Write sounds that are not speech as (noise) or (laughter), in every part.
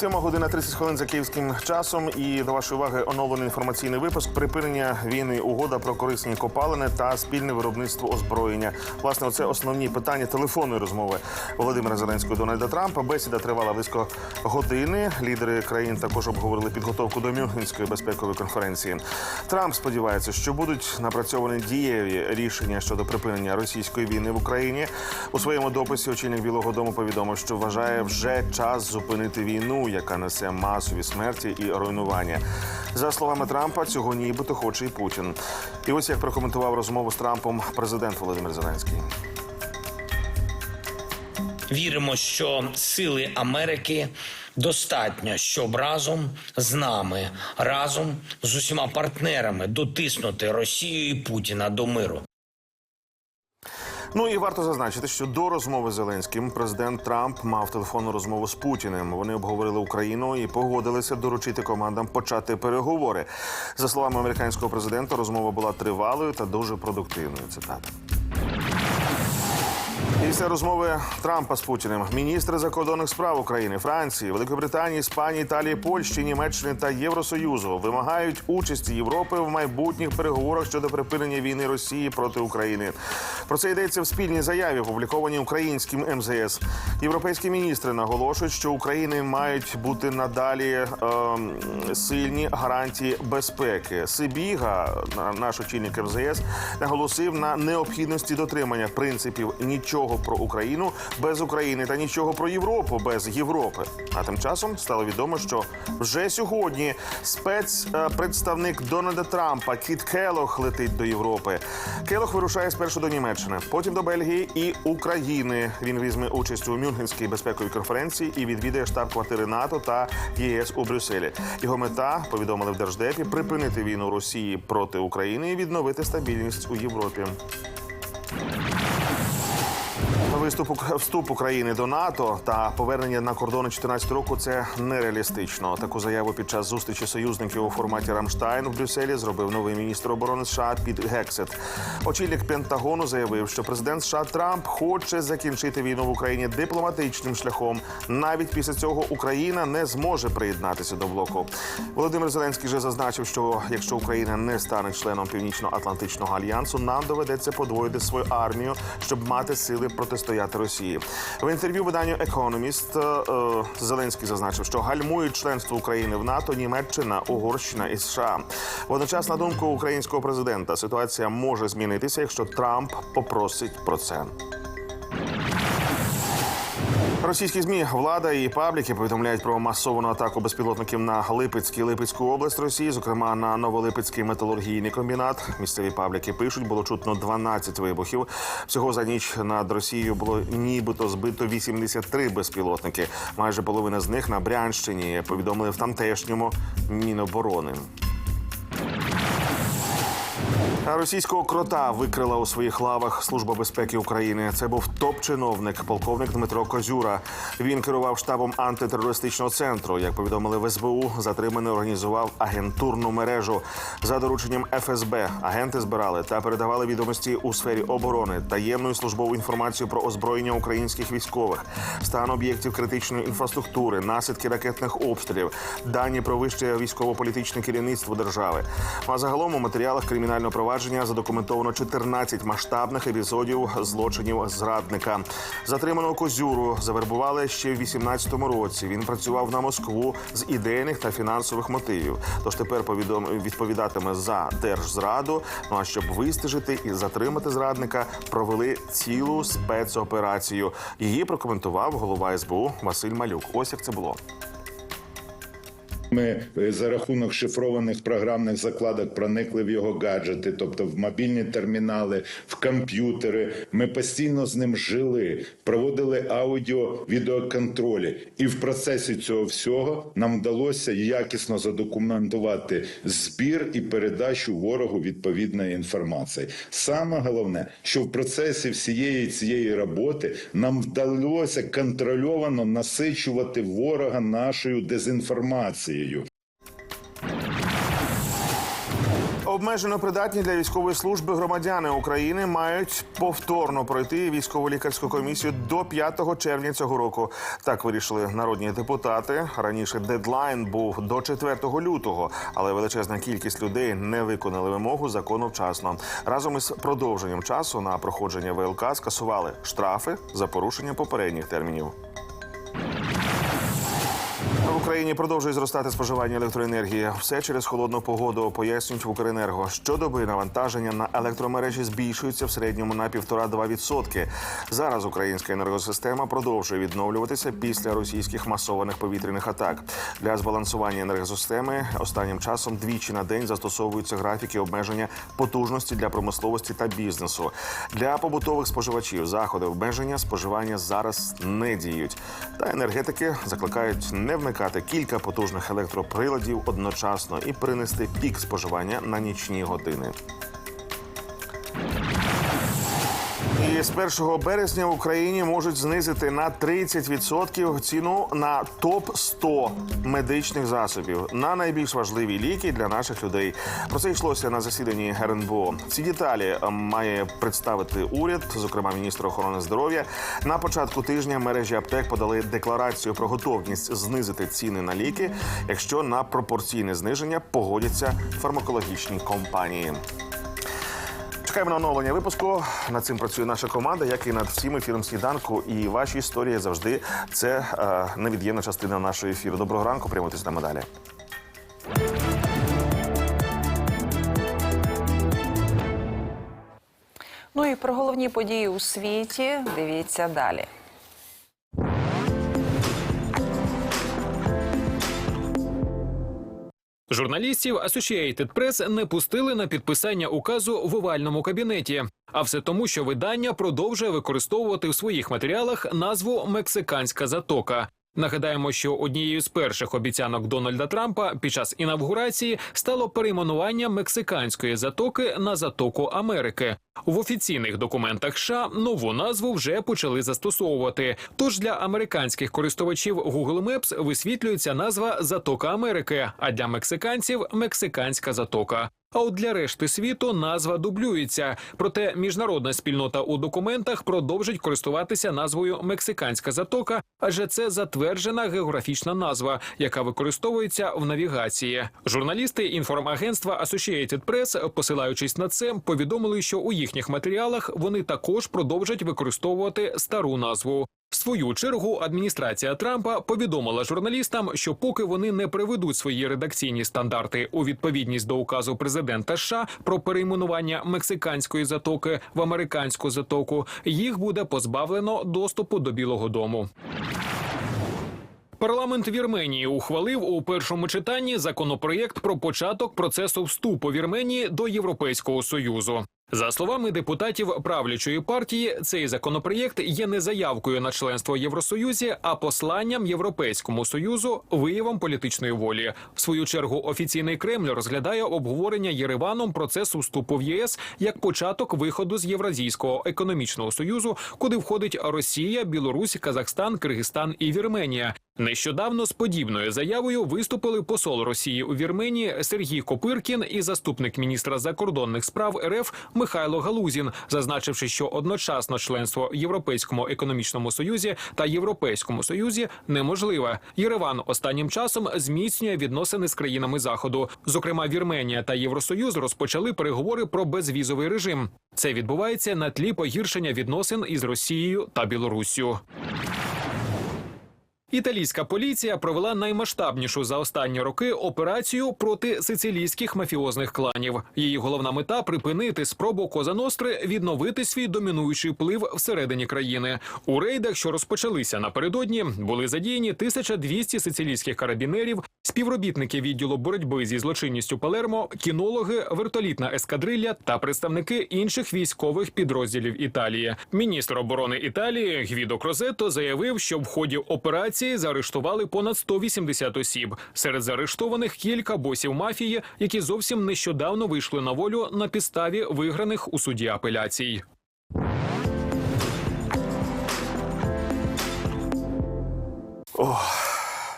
Сьома година 30 хвилин за київським часом. І до вашої уваги оновлений інформаційний випуск припинення війни, угода про корисні копалини та спільне виробництво озброєння. Власне, оце основні питання телефонної розмови Володимира Зеленського і Дональда Трампа. Бесіда тривала близько години. Лідери країн також обговорили підготовку до Мюнхенської безпекової конференції. Трамп сподівається, що будуть напрацьовані дієві рішення щодо припинення російської війни в Україні. У своєму дописі очільник Білого Дому повідомив, що вважає вже час зупинити війну, яка несе масові смерті і руйнування. За словами Трампа, цього нібито хоче і Путін. І ось як прокоментував розмову з Трампом президент Володимир Зеленський. Віримо, що сили Америки достатньо, щоб разом з нами, разом з усіма партнерами дотиснути Росію і Путіна до миру. Ну і варто зазначити, що до розмови з Зеленським президент Трамп мав телефонну розмову з Путіним. Вони обговорили Україну і погодилися доручити командам почати переговори. За словами американського президента, розмова була тривалою та дуже продуктивною. Цитата. Після розмови Трампа з Путіним міністри закордонних справ України, Франції, Великобританії, Іспанії, Італії, Польщі, Німеччини та Євросоюзу вимагають участі Європи в майбутніх переговорах щодо припинення війни Росії проти України. Про це йдеться в спільній заяві, опублікованій українським МЗС. Європейські міністри наголошують, що України мають бути надалі ем, сильні гарантії безпеки. Сибіга, на- наш очільник МЗС, наголосив на необхідності дотримання принципів нічого про Україну без України та нічого про Європу без Європи. А тим часом стало відомо, що вже сьогодні спецпредставник Дональда Трампа Кіт Келох летить до Європи. Келох вирушає спершу до Німеччини, потім до Бельгії і України. Він візьме участь у Мюнхенській безпековій конференції і відвідає штаб-квартири НАТО та ЄС у Брюсселі. Його мета повідомили в держдепі припинити війну Росії проти України і відновити стабільність у Європі. Виступ Ук- вступ України до НАТО та повернення на кордони 2014 року це нереалістично. Таку заяву під час зустрічі союзників у форматі Рамштайн в Брюсселі зробив новий міністр оборони США Піт Гексет. Очільник Пентагону заявив, що президент США Трамп хоче закінчити війну в Україні дипломатичним шляхом. Навіть після цього Україна не зможе приєднатися до блоку. Володимир Зеленський вже зазначив, що якщо Україна не стане членом Північно-Атлантичного альянсу, нам доведеться подвоїти свою армію, щоб мати сили протистояти Росії. В інтерв'ю виданню Economist е, е, Зеленський зазначив, що гальмують членство України в НАТО Німеччина, Угорщина і США. Водночас, на думку українського президента, ситуація може змінитися, якщо Трамп попросить про це. Російські змі влада і пабліки повідомляють про масовану атаку безпілотників на Липецький Липецьку область Росії, зокрема на Новолипецький металургійний комбінат. Місцеві пабліки пишуть, було чутно 12 вибухів. Всього за ніч над Росією було нібито збито 83 безпілотники. Майже половина з них на Брянщині. Повідомили в тамтешньому Міноборони. Російського крота викрила у своїх лавах Служба безпеки України. Це був топ-чиновник, полковник Дмитро Козюра. Він керував штабом антитерористичного центру. Як повідомили в СБУ, затриманий організував агентурну мережу. За дорученням ФСБ агенти збирали та передавали відомості у сфері оборони, таємну службову інформацію про озброєння українських військових, стан об'єктів критичної інфраструктури, наслідки ракетних обстрілів, дані про вище військово-політичне керівництво держави. А загалом у матеріалах кримінального провадження задокументовано 14 масштабних епізодів злочинів зрадника. Затриманого козюру завербували ще в 18-му році. Він працював на Москву з ідейних та фінансових мотивів. Тож тепер повідом відповідатиме за держзраду. Ну а щоб вистежити і затримати зрадника, провели цілу спецоперацію. Її прокоментував голова СБУ Василь Малюк. Ось як це було. Ми е, за рахунок шифрованих програмних закладок проникли в його гаджети, тобто в мобільні термінали, в комп'ютери. Ми постійно з ним жили, проводили аудіо відеоконтролі. І в процесі цього всього нам вдалося якісно задокументувати збір і передачу ворогу відповідної інформації. Саме головне, що в процесі всієї цієї роботи нам вдалося контрольовано насичувати ворога нашою дезінформацією. Обмежено придатні для військової служби громадяни України мають повторно пройти військово-лікарську комісію до 5 червня цього року. Так вирішили народні депутати. Раніше дедлайн був до 4 лютого, але величезна кількість людей не виконали вимогу закону вчасно. Разом із продовженням часу на проходження ВЛК скасували штрафи за порушення попередніх термінів. Україні продовжує зростати споживання електроенергії. Все через холодну погоду пояснюють в Укренерго. Щодоби навантаження на електромережі збільшується в середньому на 1,5-2 відсотки. Зараз українська енергосистема продовжує відновлюватися після російських масованих повітряних атак. Для збалансування енергосистеми останнім часом двічі на день застосовуються графіки обмеження потужності для промисловості та бізнесу. Для побутових споживачів заходи обмеження споживання зараз не діють. Та енергетики закликають не вмикати кілька потужних електроприладів одночасно і принести пік споживання на нічні години. З 1 березня в Україні можуть знизити на 30% ціну на топ 100 медичних засобів на найбільш важливі ліки для наших людей. Про це йшлося на засіданні РНБО. Ці деталі е, має представити уряд, зокрема міністр охорони здоров'я. На початку тижня мережі аптек подали декларацію про готовність знизити ціни на ліки, якщо на пропорційне зниження погодяться фармакологічні компанії. Чекаємо на оновлення випуску. Над цим працює наша команда, як і над всім ефіром сніданку. І ваші історії завжди це е, невід'ємна частина нашого ефіру. Доброго ранку, прямуйтесь на далі. Ну і про головні події у світі дивіться далі. Журналістів Associated Press не пустили на підписання указу в овальному кабінеті. А все тому, що видання продовжує використовувати в своїх матеріалах назву Мексиканська затока. Нагадаємо, що однією з перших обіцянок Дональда Трампа під час інавгурації стало перейменування мексиканської затоки на затоку Америки. В офіційних документах США нову назву вже почали застосовувати. Тож для американських користувачів Google Maps висвітлюється назва Затока Америки, а для мексиканців мексиканська затока. А от для решти світу назва дублюється. Проте міжнародна спільнота у документах продовжить користуватися назвою Мексиканська затока, адже це затверджена географічна назва, яка використовується в навігації. Журналісти інформагентства Associated Press, посилаючись на це, повідомили, що у їхніх матеріалах вони також продовжать використовувати стару назву. Свою чергу адміністрація Трампа повідомила журналістам, що поки вони не приведуть свої редакційні стандарти у відповідність до указу президента США про перейменування мексиканської затоки в американську затоку, їх буде позбавлено доступу до Білого Дому. Парламент Вірменії ухвалив у першому читанні законопроєкт про початок процесу вступу Вірменії до Європейського союзу. За словами депутатів правлячої партії, цей законопроєкт є не заявкою на членство Євросоюзі, а посланням Європейському союзу виявом політичної волі. В свою чергу офіційний Кремль розглядає обговорення Єреваном процесу вступу в ЄС як початок виходу з Євразійського економічного союзу, куди входить Росія, Білорусь, Казахстан, Киргизстан і Вірменія. Нещодавно з подібною заявою виступили посол Росії у Вірменії Сергій Копиркін і заступник міністра закордонних справ РФ Михайло Галузін, зазначивши, що одночасно членство в Європейському економічному союзі та Європейському союзі неможливе. Єреван останнім часом зміцнює відносини з країнами заходу. Зокрема, Вірменія та Євросоюз розпочали переговори про безвізовий режим. Це відбувається на тлі погіршення відносин із Росією та Білоруссю. Італійська поліція провела наймасштабнішу за останні роки операцію проти сицилійських мафіозних кланів. Її головна мета припинити спробу Коза Ностри відновити свій домінуючий вплив всередині країни. У рейдах, що розпочалися напередодні, були задіяні 1200 сицилійських карабінерів, співробітники відділу боротьби зі злочинністю Палермо, кінологи, вертолітна ескадрилля та представники інших військових підрозділів Італії. Міністр оборони Італії Гвідо Крозетто заявив, що в ході операції заарештували понад 180 осіб. Серед заарештованих кілька босів мафії, які зовсім нещодавно вийшли на волю на підставі виграних у суді апеляцій.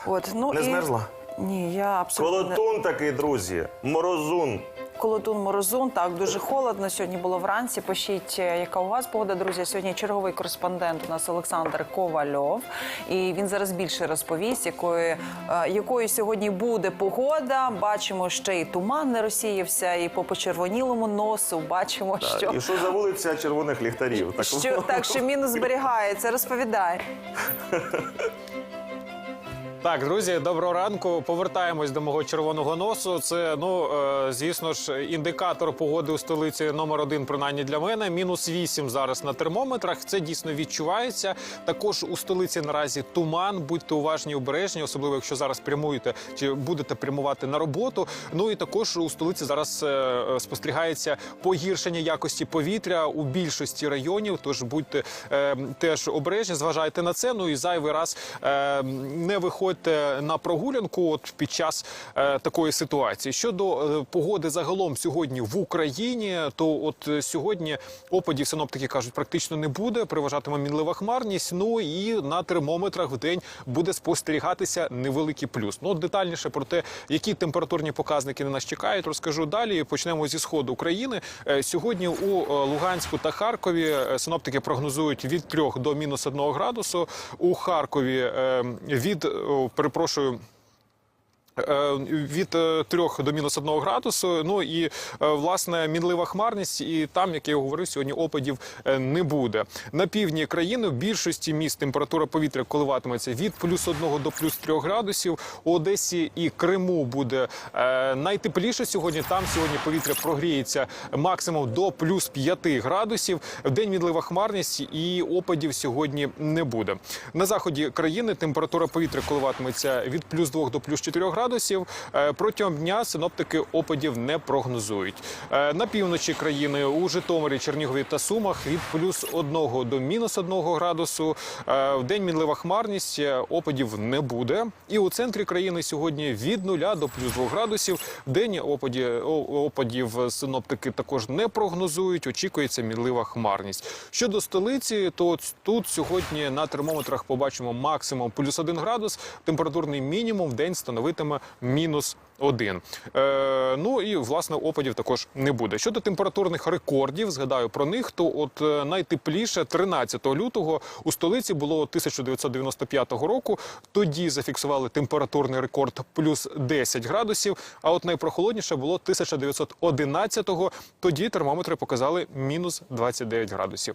От, ну, Не і... змерзла? Ні, я абсолютно не... Колотун такий, друзі, морозун. Колотун морозун. Так, дуже холодно. Сьогодні було вранці. Пишіть, е, яка у вас погода, друзі. Сьогодні черговий кореспондент у нас Олександр Ковальов. І він зараз більше розповість, якою, е, якою сьогодні буде погода. Бачимо, ще і туман не розсіявся, і по почервонілому носу бачимо, що. І що за вулиця червоних ліхтарів? Так, Що, так, що мінус зберігається, розповідай. (laughs) Так, друзі, доброго ранку. Повертаємось до мого червоного носу. Це ну е, звісно ж індикатор погоди у столиці номер один, принаймні для мене. Мінус 8 зараз на термометрах. Це дійсно відчувається. Також у столиці наразі туман. Будьте уважні, обережні, особливо якщо зараз прямуєте чи будете прямувати на роботу. Ну і також у столиці зараз е, спостерігається погіршення якості повітря у більшості районів. Тож будьте е, теж обережні, зважайте на це. Ну і зайвий раз е, не виходьте на прогулянку от під час е, такої ситуації. Щодо е, погоди загалом сьогодні в Україні, то от е, сьогодні опадів синоптики кажуть, практично не буде. Переважатиме мінлива хмарність. Ну і на термометрах в день буде спостерігатися невеликий плюс. Ну детальніше про те, які температурні показники на нас чекають, розкажу далі. Почнемо зі сходу України. Е, Сьогодні у е, Луганську та Харкові е, синоптики прогнозують від 3 до мінус 1 градусу. У Харкові е, від перепрошую. Е, Від 3 до мінус 1 градусу. Ну і е, власне мінлива хмарність, і там, як я говорив, сьогодні опадів е, не буде. На півдні країни в більшості міст температура повітря коливатиметься від плюс 1 до плюс 3 градусів. У Одесі і Криму буде е, найтепліше сьогодні. Там сьогодні повітря прогріється максимум до плюс 5 градусів. В день мінлива хмарність і опадів сьогодні не буде. На заході країни температура повітря коливатиметься від плюс 2 до плюс 4 градусів. Е, Протягом дня синоптики опадів не прогнозують. Е, На півночі країни у Житомирі, Чернігові та Сумах від плюс 1 до мінус 1 градусу. Е, В день мінлива хмарність опадів не буде. І у центрі країни сьогодні від 0 до плюс 2 градусів. В день опаді, опадів синоптики також не прогнозують. Очікується мінлива хмарність. Щодо столиці, то тут сьогодні на термометрах побачимо максимум плюс 1 градус. Температурний мінімум в день становитиме мінус 1. Е, ну і власне опадів також не буде. Щодо температурних рекордів, згадаю про них, то от е, найтепліше 13 лютого у столиці було 1995 року. Тоді зафіксували температурний рекорд плюс 10 градусів. А от найпрохолодніше було 1911-го. Тоді термометри показали мінус 29 градусів.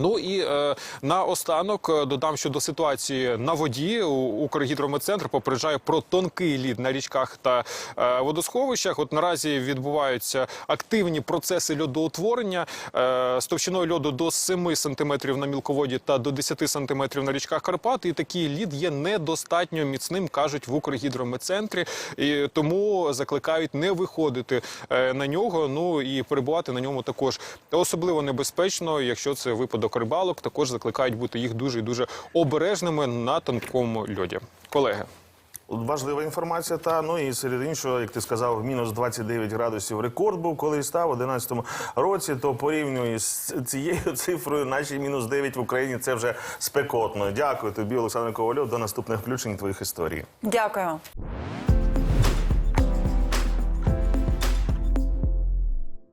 Ну і е, наостанок е, додам щодо ситуації на воді. Укргідрометцентр попереджає про тонкий лід на річках та е, водосховищах. От наразі відбуваються активні процеси льодоутворення е, з товщиною льоду до 7 сантиметрів на мілководі та до 10 сантиметрів на річках Карпат. І такий лід є недостатньо міцним, кажуть в Укргідрометцентрі. І тому закликають не виходити е, на нього. Ну і перебувати на ньому також особливо небезпечно, якщо це випадок рибалок. Також закликають бути їх дуже і дуже обережними на тонкому льоді. Колеги. Важлива інформація. Та ну і серед іншого, як ти сказав, мінус 29 градусів рекорд був, коли став у 11 році. То порівнюю з цією цифрою, наші мінус 9 в Україні це вже спекотно. Дякую тобі, Олександр Ковальов. До наступних включень твоїх історій. Дякую.